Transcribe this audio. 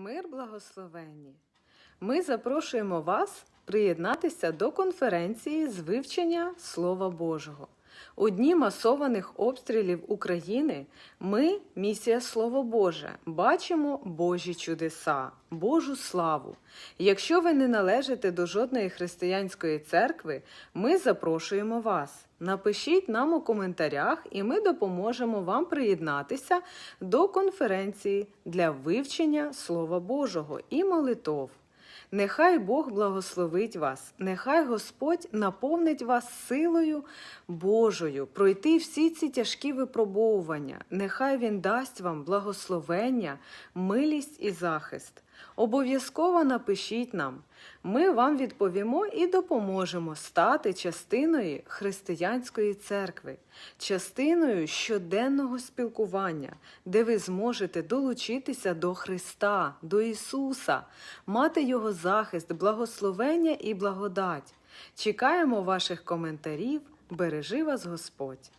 Мир благословенні! Ми запрошуємо вас приєднатися до конференції з вивчення Слова Божого. У дні масованих обстрілів України ми, місія Слово Боже, бачимо Божі чудеса, Божу славу. Якщо ви не належите до жодної християнської церкви, ми запрошуємо вас. Напишіть нам у коментарях, і ми допоможемо вам приєднатися до конференції для вивчення Слова Божого і молитов. Нехай Бог благословить вас, нехай Господь наповнить вас силою Божою пройти всі ці тяжкі випробовування. Нехай Він дасть вам благословення, милість і захист. Обов'язково напишіть нам. Ми вам відповімо і допоможемо стати частиною християнської церкви, частиною щоденного спілкування, де ви зможете долучитися до Христа, до Ісуса, мати Його захист, благословення і благодать. Чекаємо ваших коментарів. Бережи вас Господь!